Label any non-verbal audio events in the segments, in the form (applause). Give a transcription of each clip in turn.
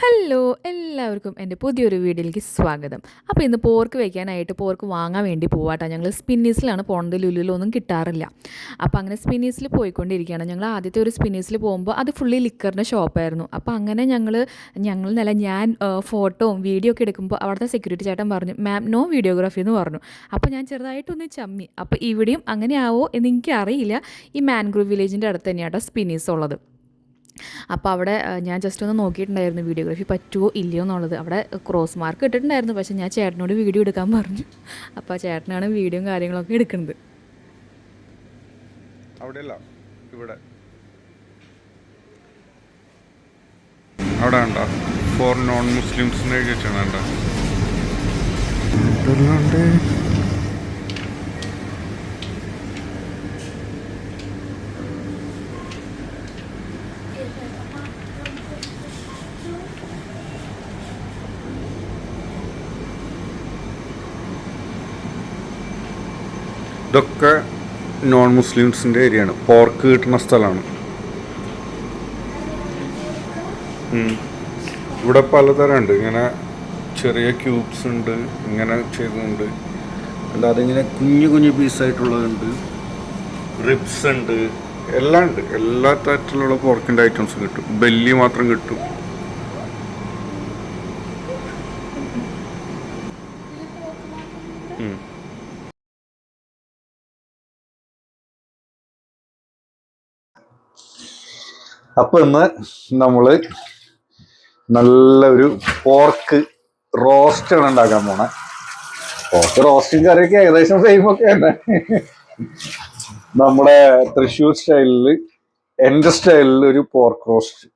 Hello എല്ലാവർക്കും എന്റെ പുതിയൊരു വീഡിയോയിലേക്ക് സ്വാഗതം. അപ്പോൾ ഇന്ന് പോർക്ക് വയ്ക്കാനായിട്ട് പോർക്ക് വാങ്ങാൻ വേണ്ടി പോവാട്ടോ. ഞങ്ങൾ സ്പിന്നീസിലാണ് പോണത്. ലുലുലൊന്നും കിട്ടാറില്ല. അപ്പോൾ അങ്ങനെ സ്പിന്നീസിൽ പോയിക്കൊണ്ടിരിക്കുകയാണ്. ഞങ്ങൾ ആദ്യത്തെ ഒരു സ്പിന്നീസിൽ പോകുമ്പോൾ അത് ഫുള്ളി ലിക്കറിന്റെ ഷോപ്പായിരുന്നു അപ്പോൾ അങ്ങനെ ഞങ്ങൾ ഞങ്ങൾ നല്ല ഞാൻ ഫോട്ടോയും വീഡിയോ ഒക്കെ എടുക്കുമ്പോൾ അവിടുത്തെ സെക്യൂരിറ്റി ചേട്ടൻ പറഞ്ഞു മാം നോ വീഡിയോഗ്രാഫി എന്ന് പറഞ്ഞു. അപ്പോൾ ഞാൻ ചെറുതായിട്ടൊന്ന് ചമ്മി. അപ്പോൾ ഇവിടെയും അങ്ങനെയാവോ എന്ന് എനിക്കറിയില്ല. ഈ മാൻഗ്രൂവ് വില്ലേജിന്റെ അടുത്ത് തന്നെയാട്ടോ സ്പിന്നീസ് ഉള്ളത്. അപ്പോൾ അവിടെ ഞാൻ ജസ്റ്റ് ഒന്ന് നോക്കിയിട്ടുണ്ടായിരുന്നു വീഡിയോഗ്രാഫി പറ്റുമോ ഇല്ലയോ എന്നുള്ളത്. അവിടെ ക്രോസ് മാർക്ക് ഇട്ടിട്ടുണ്ടായിരുന്നു. പക്ഷേ ഞാൻ ചേട്ടനോട് വീഡിയോ എടുക്കാൻ പറഞ്ഞു. അപ്പോൾ ആ ചേട്ടനാണ് വീഡിയോയും കാര്യങ്ങളൊക്കെ എടുക്കുന്നത്. അവിടെയല്ല. ഇവിടെ. അവിടെ ഉണ്ടോ ഫോർ നോൺ മുസ്ലിംസ് വെച്ചാണ് ഉണ്ട്. ഇതൊക്കെ നോൺ മുസ്ലിംസിന്റെ ഏരിയയാണ്. പോർക്ക് കിട്ടുന്ന സ്ഥലമാണ്. ഇവിടെ പലതരം ഉണ്ട് ഇങ്ങനെ ചെറിയ ക്യൂബ്സ് ഉണ്ട്. ഇങ്ങനെ ചെയ്തുണ്ട് അല്ലാതെ ഇങ്ങനെ കുഞ്ഞു കുഞ്ഞു പീസായിട്ടുള്ളതുണ്ട് റിബ്സ് ഉണ്ട്. എല്ലാം ഉണ്ട്. എല്ലാ തരത്തിലുള്ള പോർക്കിന്റെ ഐറ്റംസും കിട്ടും. ബെല്ലി മാത്രം കിട്ടും. അപ്പൊ ഇന്ന് നമ്മൾ നല്ലൊരു പോർക്ക് റോസ്റ്റ് ആണ് ഉണ്ടാക്കാൻ പോണേ. പോർക്ക് റോസ്റ്റും കറിയൊക്കെ ഏകദേശം സെയിം ഒക്കെ തന്നെ. നമ്മുടെ തൃശ്ശൂർ സ്റ്റൈലിൽ എന്റെ സ്റ്റൈലിൽ ഒരു പോർക്ക് റോസ്റ്റ്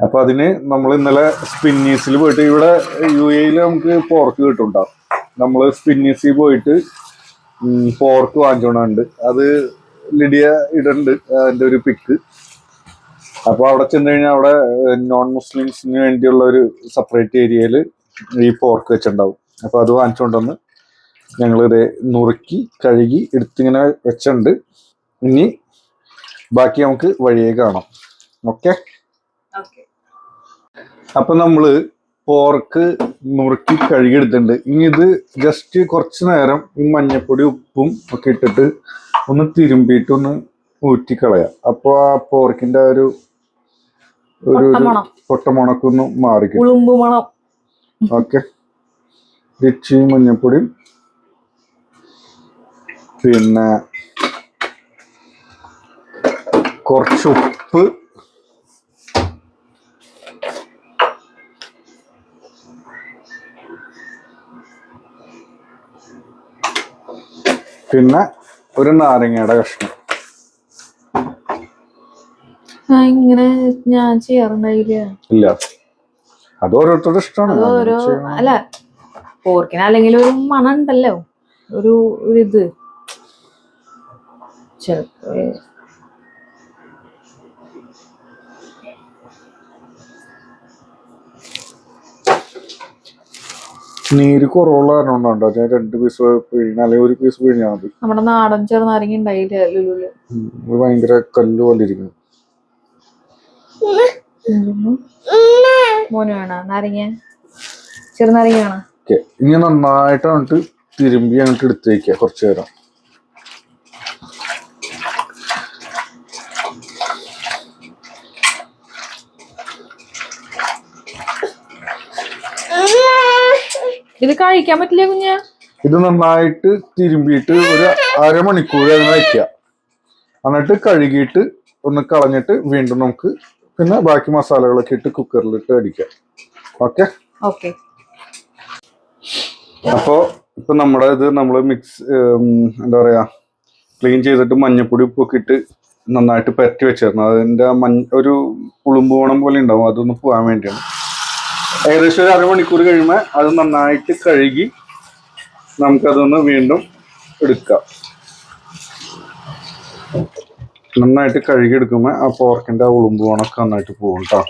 അപ്പൊ അതിന് നമ്മൾ ഇന്നലെ സ്പിന്നീസിൽ പോയിട്ട് ഇവിടെ യു എയിൽ നമുക്ക് പോർക്ക് കിട്ടുണ്ടാവും നമ്മൾ സ്പിന്നീസിൽ പോയിട്ട് പോർക്ക് വാങ്ങിച്ചോണ്ടുണ്ട് അത് ലിഡിയ ഇടണ്ട് അതിന്റെ ഒരു പിക്ക് അപ്പൊ അവിടെ ചെന്ന് കഴിഞ്ഞാൽ അവിടെ നോൺ മുസ്ലിംസിന് വേണ്ടിയുള്ള ഒരു സെപ്പറേറ്റ് ഏരിയയിൽ ഈ പോർക്ക് വെച്ചിട്ടുണ്ടാവും. അപ്പൊ അത് വാങ്ങിച്ചുകൊണ്ടുവന്ന് ഞങ്ങൾ ഇത് നുറുക്കി കഴുകി എടുത്തിങ്ങനെ വെച്ചിട്ടുണ്ട്. ഇനി ബാക്കി നമുക്ക് വഴിയെ കാണാം. ഓക്കെ? അപ്പൊ നമ്മൾ പോർക്ക് നുറുക്കി കഴുകി എടുത്തിട്ടുണ്ട്. ഇനി ഇത് ജസ്റ്റ് കുറച്ച് നേരം ഈ മഞ്ഞപ്പൊടി ഉപ്പും ഒക്കെ ഇട്ടിട്ട് ഒന്ന് തിരുമ്പിയിട്ട് ഒന്ന് ഊറ്റിക്കളയാം. അപ്പൊ ആ പോർക്കിന്റെ ഒരു ഒരു പൊട്ടമുണക്കൊന്നും ഉളുമ്പ് മണം ഓക്കെ. ഇച്ചിയും മഞ്ഞപ്പൊടിയും പിന്നെ കുറച്ച് ഉപ്പ്. പിന്നെ ഒരു നാരങ്ങയുടെ കഷ്ണം. ഇങ്ങനെ ഞാൻ ചെയ്യാറുണ്ടായില്ല. ഇല്ല. അത് ഓരോരുത്തരുടെ ഇഷ്ടമാണ്. അല്ല പോർക്കിന് അല്ലെങ്കിൽ ഒരു മണം ഉണ്ടല്ലോ ഒരു ഇത്. ചിലപ്പോ നീര് കുറവുള്ള കാരണം ഞാൻ രണ്ട് പീസ് പിഴിഞ്ഞ അല്ലെങ്കിൽ ഒരു പീസ് പിഴിഞ്ഞാൽ മതി. നമ്മുടെ നാടൻ ചെറുനാരങ്ങ ഉണ്ടായില്ല ലുലുൽ. ഭയങ്കര കല്ല് പോലെ ഇരിക്കുന്നു. മോന് വേണോ? നാരങ്ങ ചെറുനാരങ്ങ വേണോ? ഇനി നന്നായിട്ട് അങ്ങോട്ട് തിരുമ്പി അങ്ങോട്ട് എടുത്ത് വയ്ക്കുക കുറച്ച് നേരം. ഇത് കഴിക്കാൻ പറ്റില്ല കുഞ്ഞ? ഇത് നന്നായിട്ട് തിരുമ്പിയിട്ട് ഒരു അരമണിക്കൂർ അതിന് വയ്ക്കുക എന്നിട്ട് കഴുകിയിട്ട് ഒന്ന് കളഞ്ഞിട്ട് വീണ്ടും നമുക്ക് പിന്നെ ബാക്കി മസാലകളൊക്കെ ഇട്ട് കുക്കറിലിട്ട് അടിക്കാം ഓക്കെ ഓക്കെ അപ്പോ ഇപ്പൊ നമ്മുടെ ഇത് നമ്മൾ മിക്സ് എന്താ പറയാ ക്ലീൻ ചെയ്തിട്ട് മഞ്ഞപ്പൊടി ഉപ്പൊക്കെ ഇട്ട് നന്നായിട്ട് പരറ്റി വെച്ചിരുന്നു. അതിന്റെ മഞ്ഞ ഒരു ഉളുമ്പ് ഓണം പോലെ ഉണ്ടാവും. അതൊന്ന് പോകാൻ വേണ്ടിയാണ്. ഏകദേശം ഒരു അരമണിക്കൂർ കഴിയുമ്പോൾ അത് നന്നായിട്ട് കഴുകി നമുക്കതൊന്ന് വീണ്ടും എടുക്കാം. നന്നായിട്ട് കഴുകി എടുക്കുമ്പോൾ ആ പോർക്കിന്റെ ആ ഉളുമ്പ് മണമൊക്കെ നന്നായിട്ട് പോകും കേട്ടോ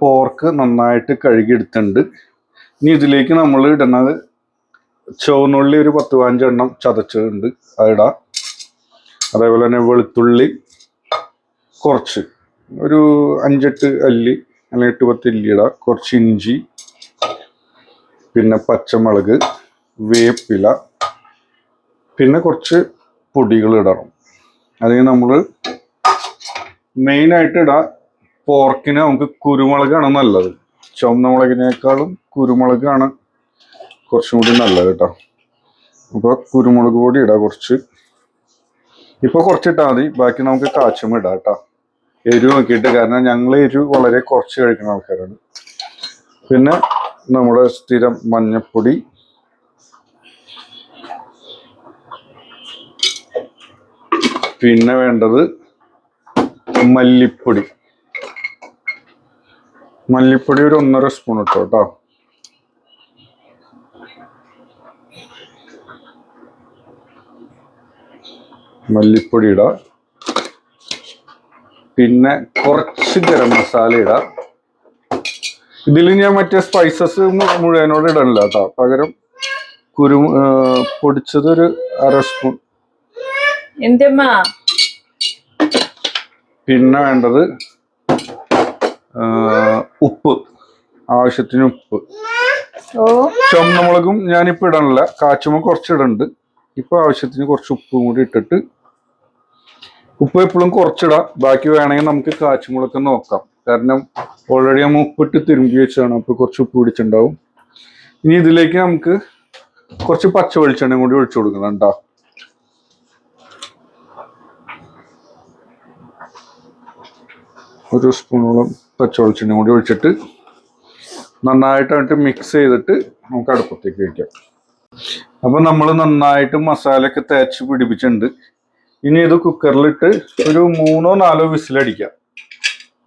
പോർക്ക് നന്നായിട്ട് കഴുകി എടുത്തിട്ടുണ്ട് ഇനി ഇതിലേക്ക് നമ്മൾ ഇടുന്നത് ചുവന്നുള്ളി ഒരു പത്ത് പതിനഞ്ചെണ്ണം ചതച്ചിട്ടുണ്ട് അതിടാം അതേപോലെ തന്നെ വെളുത്തുള്ളി കുറച്ച്. ഒരു അഞ്ചെട്ട് അല്ലി അല്ലെങ്കിൽ എട്ട് പത്ത് അല്ലി ഇടാം. കുറച്ച് ഇഞ്ചി പിന്നെ പച്ചമുളക് വേപ്പില പിന്നെ കുറച്ച് പൊടികൾ ഇടണം. അല്ലെങ്കിൽ നമ്മൾ മെയിനായിട്ട് ഇടാം പോർക്കിന് നമുക്ക് കുരുമുളകാണ് നല്ലത്. ചുവന്ന മുളകിനേക്കാളും കുരുമുളകാണ് കുറച്ചും കൂടി നല്ലത് കേട്ടോ. അപ്പോൾ കുരുമുളക് പൊടി ഇടാം കുറച്ച്. ഇപ്പോൾ കുറച്ചിട്ടാൽ മതി. ബാക്കി നമുക്ക് കാച്ചും ഇടാം കേട്ടോ. എരിവ് നോക്കിയിട്ട്. കാരണം ഞങ്ങൾ എരിവ് വളരെ കുറച്ച് കഴിക്കുന്ന ആൾക്കാരാണ്. പിന്നെ നമ്മുടെ സ്ഥിരം മഞ്ഞപ്പൊടി പിന്നെ വേണ്ടത് മല്ലിപ്പൊടി. മല്ലിപ്പൊടി ഒരു ഒന്നര സ്പൂൺ ഇട്ടോ കേട്ടോ മല്ലിപ്പൊടി ഇടാം. പിന്നെ കുറച്ച് ഗരം മസാല ഇടാം. ഇതിൽ ഞാൻ മറ്റേ സ്പൈസസ് മുഴുവനോട് ഇടണില്ല കേട്ടോ പകരം കുരു പൊടിച്ചതൊരു അര സ്പൂൺ. എന്റമ്മ? പിന്നെ വേണ്ടത് ഉപ്പ്. ആവശ്യത്തിന് ഉപ്പ്. ഓ. ചുവന്നമുളകും ഞാനിപ്പോൾ ഇടണില്ല കാച്ചുമ്പോൾ കുറച്ച് ഇടുന്നുണ്ട് ഇപ്പൊ ആവശ്യത്തിന് കുറച്ച് ഉപ്പും കൂടി ഇട്ടിട്ട് ഉപ്പ് എപ്പോഴും കുറച്ചിടാം. ബാക്കി വേണമെങ്കിൽ നമുക്ക് കാച്ചുമുളക്ക് നോക്കാം. കാരണം ഓൾറെഡി നമ്മൾ ഉപ്പിട്ട് തിരുമ്പി വെച്ചാണ് അപ്പൊ കുറച്ച് ഉപ്പ് പിടിച്ചിട്ടുണ്ടാവും. ഇനി ഇതിലേക്ക് നമുക്ക് കുറച്ച് പച്ച വെളിച്ചെണ്ണയും കൂടി ഒഴിച്ചു കൊടുക്കണം കേട്ടോ. ഒരു സ്പൂണോളം പച്ചവെളിച്ചെണ്ണ കൂടി ഒഴിച്ചിട്ട് നന്നായിട്ട് എന്നിട്ട് മിക്സ് ചെയ്തിട്ട് നമുക്ക് അടുപ്പത്തേക്ക് വയ്ക്കാം അപ്പോൾ നമ്മൾ നന്നായിട്ട് മസാലയൊക്കെ തേച്ച് പിടിപ്പിച്ചിട്ടുണ്ട്. ഇനി ഇത് കുക്കറിലിട്ട് ഒരു മൂന്നോ നാലോ വിസിലടിക്കാം.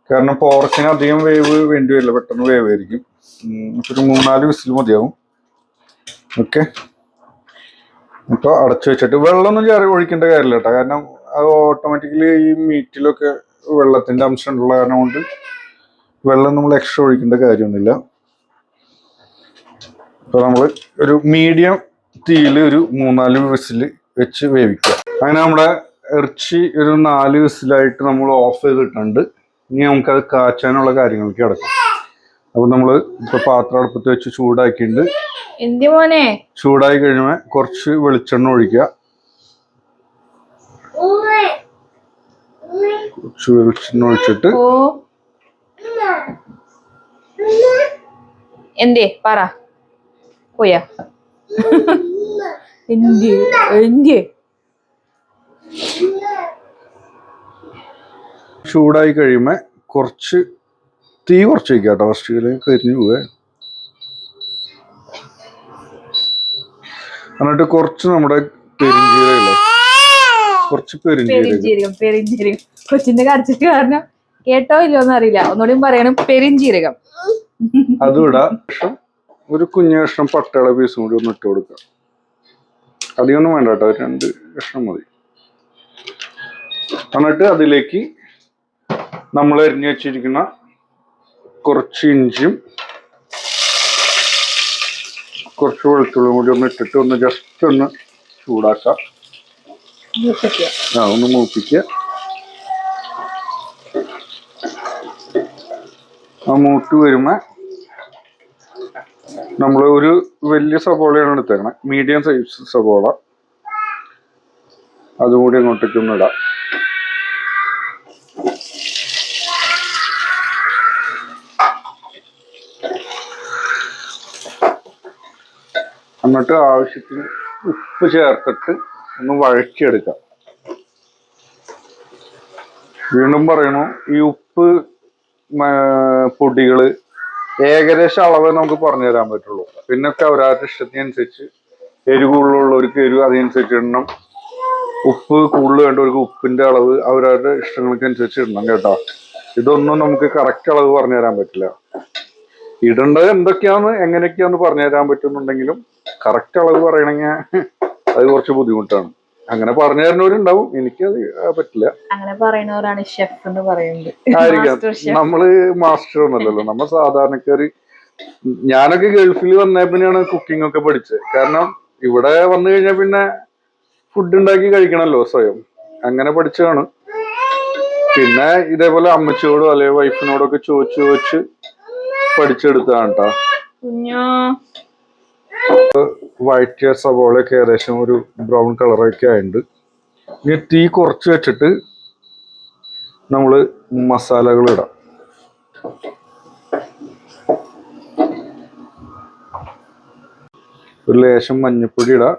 കാരണം പോർക്കിന് അധികം വേവ് വേണ്ടി വരില്ല പെട്ടെന്ന് വേവായിരിക്കും. ഒരു മൂന്നാൽ വിസിൽ മതിയാവും. ഓക്കെ അപ്പോൾ അടച്ചു വെച്ചിട്ട് വെള്ളമൊന്നും ചേർ ഒഴിക്കേണ്ട കാര്യമില്ല കേട്ടോ. കാരണം അത് ഓട്ടോമാറ്റിക്കലി ഈ മീറ്റിലൊക്കെ വെള്ളത്തിന്റെ അംശം ഉള്ള കാരണം കൊണ്ട് വെള്ളം നമ്മൾ എക്സ്ട്രാ ഒഴിക്കേണ്ട കാര്യമൊന്നുമില്ല. അപ്പോൾ നമ്മൾ ഒരു മീഡിയം തീയിൽ ഒരു മൂന്നാൽ വിസിൽ വെച്ച് വേവിക്കുക. അങ്ങനെ നമ്മുടെ ഇറച്ചി ഒരു നാല് വിസിലായിട്ട് നമ്മൾ ഓഫ് ചെയ്തിട്ടുണ്ട്. ഇനി നമുക്കത് കാച്ചാനുള്ള കാര്യങ്ങൾക്ക് കിടക്കും അപ്പൊ നമ്മൾ ഇപ്പൊ പാത്രം അടുപ്പത്ത് വെച്ച് ചൂടാക്കിയിട്ടുണ്ട്. എന്തി മോനെ? ചൂടായി കഴിയുമ്പോൾ കുറച്ച് വെളിച്ചെണ്ണ ഒഴിക്കുക. ഒഴിച്ചിട്ട് എന്തേ? പറ. പോയാ. എന്തി? എന്തി? ചൂടായി കഴിയുമ്പോ കുറച്ച് തീ കുറച്ച് വയ്ക്കുക കേട്ടോ. ഫസ്റ്റ് കരിഞ്ഞു പോവേ. എന്നിട്ട് കുറച്ച് നമ്മുടെ പെരിഞ്ചീരകല്ലേ കുറച്ച് പെരിഞ്ചീരകം പെരിഞ്ചീരകം പെരിഞ്ചീരകം. കൊച്ചിന്റെ കരച്ചിട്ട് കാരണം കേട്ടോ ഇല്ലയോന്ന് അറിയില്ല. ഒന്നുകൂടി പറയണം പെരിഞ്ചീരകം. ഒരു കുഞ്ഞു കഷ്ണം പട്ടയുടെ പീസും കൂടി ഒന്ന് ഇട്ട് കൊടുക്കുക അധികമൊന്നും വേണ്ട കേട്ടോ രണ്ട് കഷ്ണം മതി. എന്നിട്ട് അതിലേക്ക് നമ്മൾ എരിഞ്ഞു വെച്ചിരിക്കുന്ന കുറച്ച് ഇഞ്ചിയും കുറച്ച് വെളുത്തുള്ളിയും കൂടി ഒന്ന് ഇട്ടിട്ട് ഒന്ന് ജസ്റ്റ് ഒന്ന് ചൂടാക്കാം. ആ ഒന്ന് മൂപ്പിക്കുക. മൂത്ത് വരുമ്പോ നമ്മൾ ഒരു വലിയ സബോളയാണ് എടുത്തേക്കണേ. മീഡിയം സൈസ് സബോള അതും കൂടി അങ്ങോട്ടേക്ക് ഒന്ന് ഇടാം. എന്നിട്ട് ആവശ്യത്തിന് ഉപ്പ് ചേർത്തിട്ട് ഒന്ന് വഴച്ചെടുക്കാം വീണ്ടും പറയണു ഈ ഉപ്പ് പൊടികൾ ഏകദേശം അളവ് നമുക്ക് പറഞ്ഞു തരാൻ പറ്റുള്ളൂ. പിന്നൊക്കെ അവരവരുടെ ഇഷ്ടത്തിനനുസരിച്ച് എരിവ് കൂടുതലുള്ളവർക്ക് എരിവ് അതിനനുസരിച്ച് ഇടണം. ഉപ്പ് കൂടുതൽ വേണ്ടവർക്ക് ഉപ്പിന്റെ അളവ് അവരവരുടെ ഇഷ്ടങ്ങൾക്ക് അനുസരിച്ച് ഇടണം കേട്ടോ. ഇതൊന്നും നമുക്ക് കറക്റ്റ് അളവ് പറഞ്ഞു തരാൻ പറ്റില്ല. ഇടേണ്ടത് എന്തൊക്കെയാന്ന് എങ്ങനെയൊക്കെയാന്ന് പറഞ്ഞു തരാൻ പറ്റുന്നുണ്ടെങ്കിലും കറക്റ്റ് അളവ് പറയണെങ്കിൽ അത് കുറച്ച് ബുദ്ധിമുട്ടാണ്. അങ്ങനെ പറഞ്ഞു തരുന്നവരുണ്ടാവും എനിക്കത് പറ്റില്ല. അങ്ങനെ പറയുന്നവരാണ് ഷെഫ് എന്ന് പറയുന്നത്. ആയിരിക്കാം. നമ്മൾ മാസ്റ്റർ ഒന്നല്ലല്ലോ നമ്മൾ സാധാരണക്കാര് ഞാനൊക്കെ ഗൾഫിൽ വന്നേ പിന്നെയാണ് കുക്കിംഗ് ഒക്കെ പഠിച്ചത്. കാരണം ഇവിടെ വന്നു കഴിഞ്ഞാൽ പിന്നെ ഫുഡ് ഉണ്ടാക്കി കഴിക്കണമല്ലോ സ്വയം. അങ്ങനെ പഠിച്ചതാണ്. പിന്നെ ഇതേപോലെ അമ്മച്ചിയോടോ അല്ലെങ്കിൽ വൈഫിനോടൊക്കെ ചോദിച്ചു ചോദിച്ച് പഠിച്ചെടുത്താണ് കേട്ടോ വഴറ്റിയ സവോളയൊക്കെ ഏകദേശം ഒരു ബ്രൗൺ കളറൊക്കെ ആയിട്ടുണ്ട്. ഇനി തീ കുറച്ച് വെച്ചിട്ട് നമ്മൾ മസാലകൾ ഇടാം. ഒരു ലേശം മഞ്ഞപ്പൊടി ഇടാം.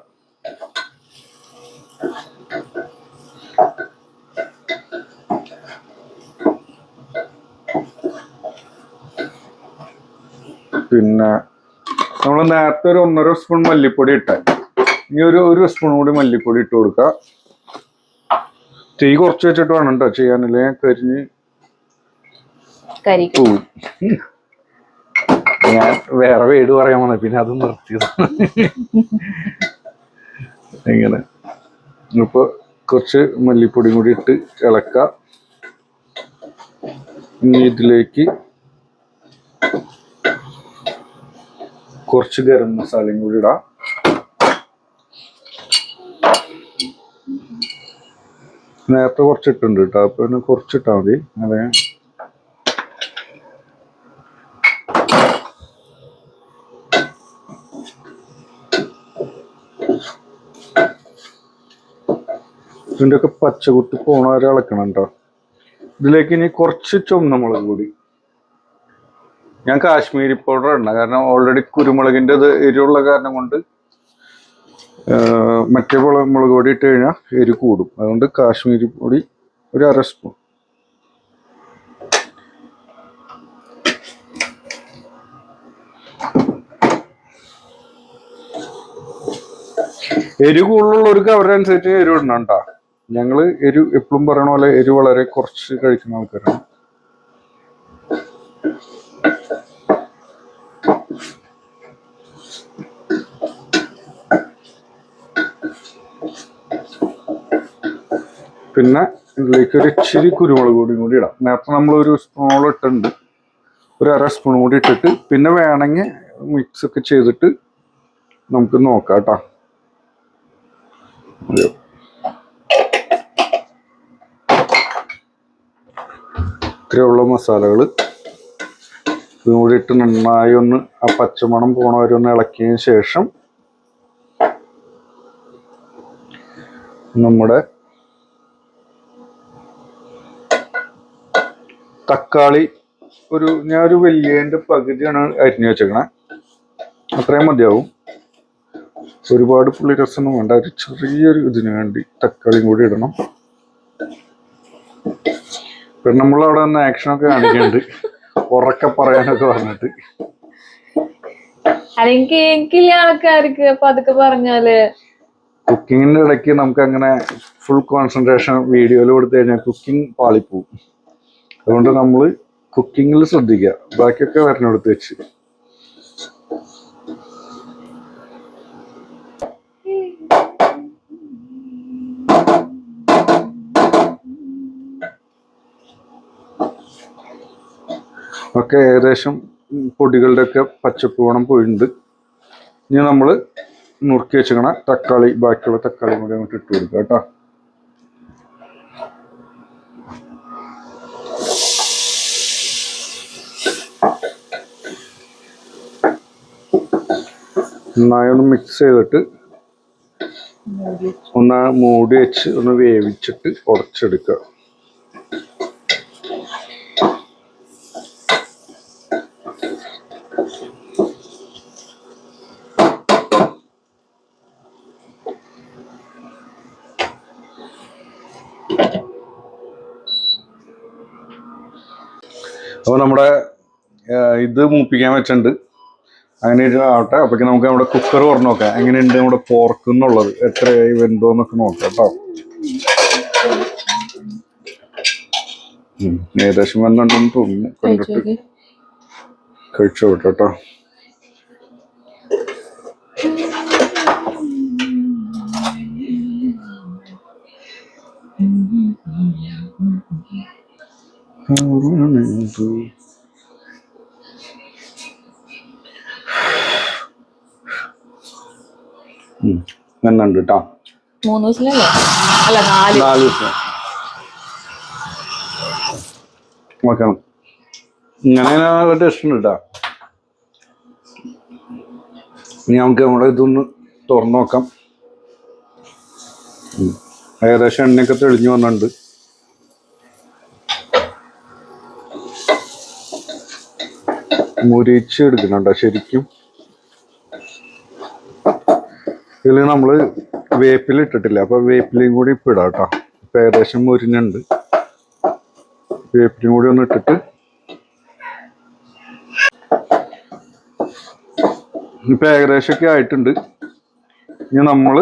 പിന്നെ നമ്മൾ നേരത്തെ ഒരു ഒന്നര സ്പൂൺ മല്ലിപ്പൊടി ഇട്ട. ഇനി ഒരു ഒരു സ്പൂൺ കൂടി മല്ലിപ്പൊടി ഇട്ട് കൊടുക്കുക തീ കുറച്ച് വെച്ചിട്ട് വേണം കേട്ടോ ചെയ്യാനല്ലേ. കരിഞ്ഞ് പോവും ഞാൻ വേറെ വീട് പറയാൻ വന്നത് പിന്നെ അത് നിർത്തിയത് ഇങ്ങനെ. ഇപ്പൊ കുറച്ച് മല്ലിപ്പൊടിയും കൂടി ഇട്ട് ഇളക്ക. ഇനി ഇതിലേക്ക് കുറച്ച് ഗരം മസാലയും കൂടി ഇടാം. നേരത്തെ കുറച്ചിട്ടുണ്ട് കേട്ടോ. അപ്പൊ പിന്നെ കുറച്ചിട്ടാ മതി. അതെ. ഇതിന്റെ ഒക്കെ പച്ചകുത്തി പോണവരെ ഇളക്കണം കേട്ടോ. ഇതിലേക്ക് ഇനി കുറച്ച് ചുമന്ന മുളക് കൂടി ഞാൻ കാശ്മീരി പൗഡർ ഇടണം കാരണം ഓൾറെഡി കുരുമുളകിന്റെ ഇത് എരിവുള്ള കാരണം കൊണ്ട് മറ്റേ മുളക് പൊടി ഇട്ട് കഴിഞ്ഞാൽ എരി കൂടും. അതുകൊണ്ട് കാശ്മീരി പൊടി ഒരു അര സ്പൂൺ എരി കൂടുതലുള്ളവർക്ക് അവരുടെ അനുസരിച്ച് എരിവ് ഇടണം കേട്ടോ ഞങ്ങൾ എരി എപ്പോഴും പറയണ പോലെ എരി വളരെ കുറച്ച് കഴിക്കുന്ന ആൾക്കാരാണ്. പിന്നെ ഇതിലേക്ക് ഒരു ഇച്ചിരി കുരുമുളക് പൊടിയും കൂടി ഇടാം. നേരത്തെ നമ്മൾ ഒരു സ്പൂണോളം ഇട്ടുണ്ട് ഒരു അര സ്പൂൺ കൂടി ഇട്ടിട്ട് പിന്നെ വേണമെങ്കിൽ മിക്സ് ഒക്കെ ചെയ്തിട്ട് നമുക്ക് നോക്കാം കേട്ടോ. ഇത്രയുള്ള മസാലകൾ ഇതും കൂടി ഇട്ട് നന്നായി ഒന്ന് ആ പച്ചമണം പോണ വരെ ഒന്ന് ഇളക്കിയതിന് ശേഷം നമ്മുടെ തക്കാളി ഒരു ഞാൻ ഒരു വലിയതിന്റെ പകുതിയാണ് അരിഞ്ഞു വെച്ചേക്കണേ. അത്രയും മതിയാവും. ഒരുപാട് പുള്ളി രസമൊന്നും വേണ്ട. ഒരു ചെറിയൊരു ഇതിന് വേണ്ടി തക്കാളിയും കൂടി ഇടണം. പിന്നെ നമ്മളവിടെ നിന്ന് ആക്ഷനൊക്കെ കാണിക്കുന്നുണ്ട് ഉറക്കെ പറയാനൊക്കെ പറഞ്ഞിട്ട്. അല്ലെങ്കിൽ ആൾക്കാർക്ക് അപ്പൊ അതൊക്കെ പറഞ്ഞാൽ. കുക്കിങ്ങിന്റെ ഇടയ്ക്ക് നമുക്ക് അങ്ങനെ ഫുൾ കോൺസെൻട്രേഷൻ വീഡിയോയിൽ കൊടുത്തു കഴിഞ്ഞാൽ കുക്കിംഗ് പാളിപ്പോവും. അതുകൊണ്ട് നമ്മൾ കുക്കിങ്ങിൽ ശ്രദ്ധിക്കുക ബാക്കിയൊക്കെ വരണെടുത്ത് വെച്ച്. ഒക്കെ ഏകദേശം പൊടികളുടെ ഒക്കെ പച്ചപ്പൂണം പോയിട്ടുണ്ട് ഇനി നമ്മൾ നുറുക്കി വെച്ചിരിക്കണ തക്കാളി ബാക്കിയുള്ള തക്കാളി കൂടി അങ്ങോട്ട് ഇട്ട് കൊടുക്കുക കേട്ടോ. നന്നായി ഒന്ന് മിക്സ് ചെയ്തിട്ട് ഒന്ന് മൂടി വെച്ച് ഒന്ന് വേവിച്ചിട്ട് ഉടച്ചെടുക്കുക അപ്പോൾ നമ്മുടെ ഇത് മൂപ്പിക്കാൻ വെച്ചിട്ടുണ്ട്. അങ്ങനെ ആവട്ടെ. അപ്പോഴേക്കും നമുക്ക് നമ്മുടെ കുക്കർ തുറന്ന് നോക്കാം. എങ്ങനെയുണ്ട് നമ്മുടെ പോർക്ക് എന്നുള്ളത്? എത്രയായി വെന്തോന്നൊക്കെ നോക്കാം കേട്ടോ. ഏകദേശം വന്നിട്ടുണ്ടെന്ന് തോന്നുന്നു. കണ്ടിട്ട് കഴിച്ചു വിട്ടോ കേട്ടോ. കേട്ടോ മൂന്ന് ദിവസത്തിലല്ലേ അല്ല നാല്. നാല് ദിവസം. നോക്കണം ഇങ്ങനെ ടേസ്റ്റ് ഉണ്ട് കേട്ടോ ഇനി നമുക്ക് നമ്മുടെ ഇതൊന്ന് തുറന്നു നോക്കാം. ഏകദേശം എണ്ണയൊക്കെ തെളിഞ്ഞു വന്നിട്ടുണ്ട്. മുരിച്ച് എടുക്കുന്നുണ്ടോ ശരിക്കും. ഇതിൽ നമ്മൾ വേപ്പിൽ ഇട്ടിട്ടില്ല അപ്പൊ വേപ്പിലയും കൂടി ഇപ്പം ഇടാം കേട്ടോ. ഇപ്പം ഏകദേശം മുരിഞ്ഞുണ്ട്. വേപ്പിലും കൂടി ഒന്ന് ഇട്ടിട്ട് ഇപ്പം ഏകദേശമൊക്കെ ആയിട്ടുണ്ട്. ഇനി നമ്മൾ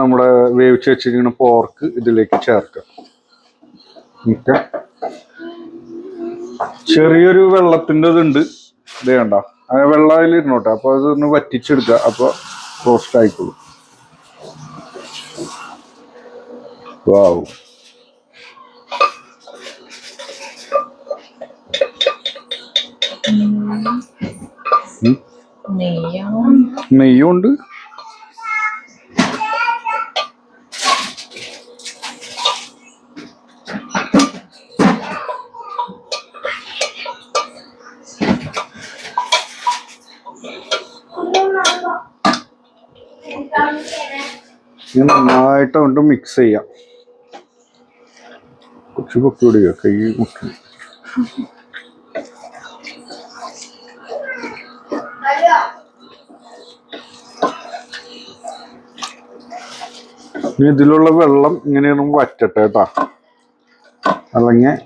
നമ്മുടെ വേവിച്ച് വെച്ചിരിക്കുന്ന പോർക്ക് ഇതിലേക്ക് ചേർക്കാം. ചെറിയൊരു വെള്ളത്തിന്റെ ഇതുണ്ട് ഇത് വേണ്ട. വെള്ളം അതിലിരുന്നോട്ടെ. അപ്പോൾ അതൊന്ന് വറ്റിച്ചെടുക്കുക അപ്പോൾ റോസ്റ്റ് ആയിക്കോളും വാവ് നെയ്യും ഉണ്ട് ഇനി നന്നായിട്ട് കൊണ്ട് മിക്സ് ചെയ്യാം. കുറച്ച് പൊക്കി വിടുക കൈ മുക്കി. ഇതിലുള്ള വെള്ളം ഇങ്ങനെയൊന്നും വറ്റട്ടെ കേട്ടാ. അല്ലെങ്കിൽ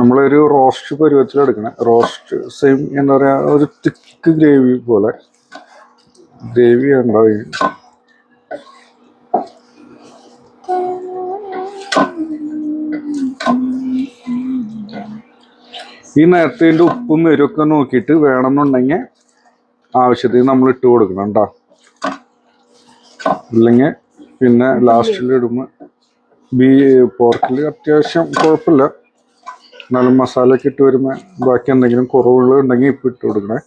നമ്മളൊരു റോസ്റ്റ് പരുവത്തിൽ എടുക്കണേ. റോസ്റ്റ് സെയിം എന്താ പറയാ ഒരു തിക്ക് ഗ്രേവി പോലെ. ഗ്രേവി ഉണ്ടോ ഈ നേരത്തെ ഇതിന്റെ ഉപ്പും എരിവൊക്കെ നോക്കിയിട്ട് വേണമെന്നുണ്ടെങ്കിൽ ആവശ്യത്തിന് നമ്മൾ ഇട്ട് കൊടുക്കണം കേട്ടോ ഇല്ലെങ്കിൽ പിന്നെ ലാസ്റ്റിൽ ഇടുമ്പോൾ ബീ പോർക്കിൽ അത്യാവശ്യം കുഴപ്പമില്ല. എന്നാലും മസാല ഒക്കെ ഇട്ട് വരുമ്പോൾ ബാക്കി എന്തെങ്കിലും കുറവുകൾ ഉണ്ടെങ്കിൽ ഇപ്പം ഇട്ട് കൊടുക്കണേ.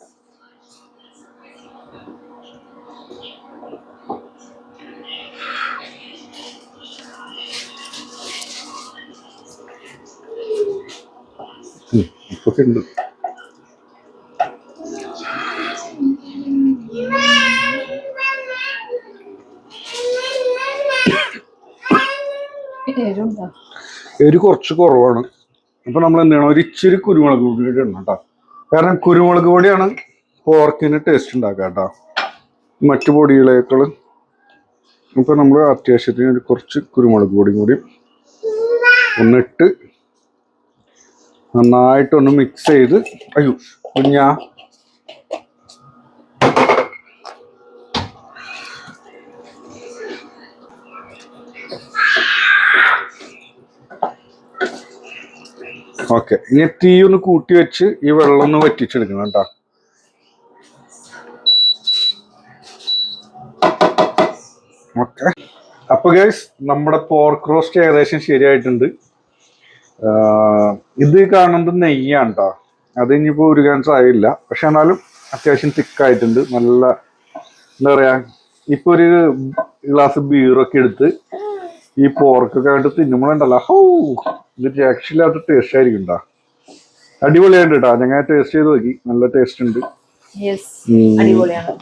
ഇപ്പൊക്കെ ഉണ്ട്. എരി കുറച്ച് കുറവാണ്. അപ്പൊ നമ്മൾ എന്ത് ചെയ്യണം? ഒരു ഇച്ചിരി കുരുമുളക് പൊടി കൂടി ഇടണം കേട്ടോ. കാരണം കുരുമുളക് പൊടിയാണ് പോർക്കിന് ടേസ്റ്റ് ഉണ്ടാക്കുക കേട്ടോ. മറ്റു പൊടികളേക്കാൾ ഇപ്പൊ നമ്മൾ അത്യാവശ്യത്തിന് ഒരു കുറച്ച് കുരുമുളക് പൊടിയും കൂടി ഒന്നിട്ട് നന്നായിട്ടൊന്ന് മിക്സ് ചെയ്ത് അയ്യോ കുഞ്ഞാ. ഓക്കെ ഇനി തീ ഒന്ന് കൂട്ടി വെച്ച് ഈ വെള്ളം ഒന്ന് വറ്റിച്ചെടുക്കണം കേട്ടോ. ഓക്കെ അപ്പൊ ഗൈസ് നമ്മുടെ പോർക്ക് റോസ്റ്റ് ഏകദേശം ശരിയായിട്ടുണ്ട്. ഇത് കാണുന്നത് നെയ്യാണ് കേട്ടോ അത് ഇനിയിപ്പോ ക്യാൻസർ ആയില്ല. പക്ഷെ എന്നാലും അത്യാവശ്യം തിക്കായിട്ടുണ്ട് നല്ല എന്താ പറയാ ഇപ്പൊ ഒരു ഗ്ലാസ് ബീറൊക്കെ എടുത്ത് ഈ പോർക്കൊക്കെ ആയിട്ട് തിന്നുമ്പോഴുണ്ടല്ലോ ഹോ! ഇത് രക്ഷയില്ലാത്ത ടേസ്റ്റ് ആയിരിക്കും കേട്ടോ അടിപൊളിയായിട്ട് കേട്ടോ ഞങ്ങൾ ടേസ്റ്റ് ചെയ്ത് നോക്കി. നല്ല ടേസ്റ്റ് ഉണ്ട്.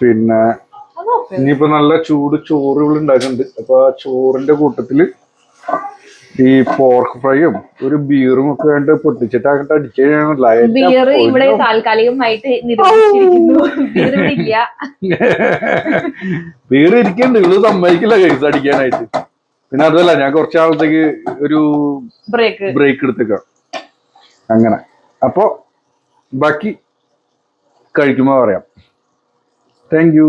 പിന്നെ ഇനിയിപ്പോ നല്ല ചൂട് ചോറ് ഇവിടെ ഉണ്ടാക്കുന്നുണ്ട് അപ്പൊ ആ ചോറിന്റെ കൂട്ടത്തിൽ ഈ പോർക്ക് ഫ്രൈയും ഒരു ബീറും ഒക്കെ വേണ്ട പൊട്ടിച്ചിട്ട് അങ്ങോട്ട് അടിച്ചു കഴിഞ്ഞാൽ ബിയർ ഇവിടെ താൽക്കാലികമായിട്ട് നിരോധിച്ചിരിക്കുന്നു. ബിയർ ഇല്ല. (laughs) ബീർ ഇരിക്കണ്ട്. ഇവൾ സമ്മതിക്കില്ല കേസ് അടിക്കാനായിട്ട്. പിന്നെ അതല്ല ഞാൻ കുറച്ച് നാളത്തേക്ക് ഒരു ബ്രേക്ക് ബ്രേക്ക് എടുത്തേക്കാം. അങ്ങനെ. അപ്പോ ബാക്കി കഴിക്കുമ്പോ പറയാം. താങ്ക് യു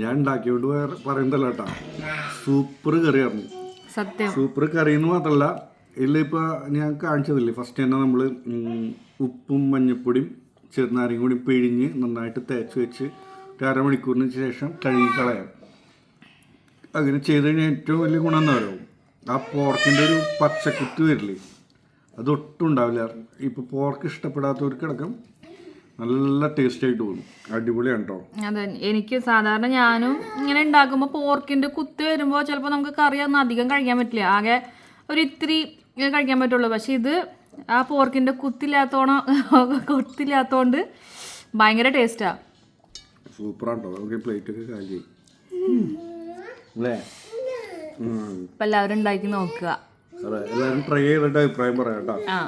ഞാൻ ഉണ്ടാക്കിയോണ്ട് വേറെ പറയുന്നതല്ല കേട്ടാ. സൂപ്പർ കറിയായിരുന്നു സത്യം. സൂപ്പർ കറി എന്ന് മാത്രമല്ല ഞാൻ കാണിച്ചതില്ലേ ഫസ്റ്റ് തന്നെ നമ്മൾ ഉപ്പും മഞ്ഞപ്പൊടിയും ചെറുനാരും കൂടി പിഴിഞ്ഞ് നന്നായിട്ട് തേച്ച് വെച്ച് അരമണിക്കൂറിന് ശേഷം കഴുകി കളയാം അങ്ങനെ ചെയ്ത് കഴിഞ്ഞാൽ ഏറ്റവും വലിയ ഗുണം എന്ന് പറയുമോ ആ പോർക്കിന്റെ ഒരു പച്ചക്കുത്ത് വരില്ലേ അതൊട്ടും ഉണ്ടാവില്ല. ഇപ്പോൾ പോർക്ക് ഇഷ്ടപ്പെടാത്തവർക്കടക്കം നല്ല ടേസ്റ്റ് ആയിട്ട് പോകും അടിപൊളിയാണ് കേട്ടോ അതെ എനിക്ക് സാധാരണ ഞാനും ഇങ്ങനെ ഉണ്ടാക്കുമ്പോൾ പോർക്കിന്റെ കുത്ത് വരുമ്പോൾ ചിലപ്പോൾ നമുക്ക് കറി ഒന്നും അധികം കഴിക്കാൻ പറ്റില്ല. ആകെ ഒരു ഇത്തിരി കഴിക്കാൻ പറ്റുള്ളൂ. പക്ഷെ ഇത് ആ പോർക്കിന്റെ കുത്തില്ലാത്തോണം (laughs) കുത്തില്ലാത്തോണ്ട് ഭയങ്കര ടേസ്റ്റാ സൂപ്പറാട്ടോ നമുക്ക് പ്ലേറ്റ് ഒക്കെ കാലി അല്ലേ? എല്ലാവരും ഉണ്ടാക്കി നോക്കുക. എല്ലാവരും ട്രൈ ചെയ്തിട്ട് അഭിപ്രായം പറയാം കേട്ടോ ആ.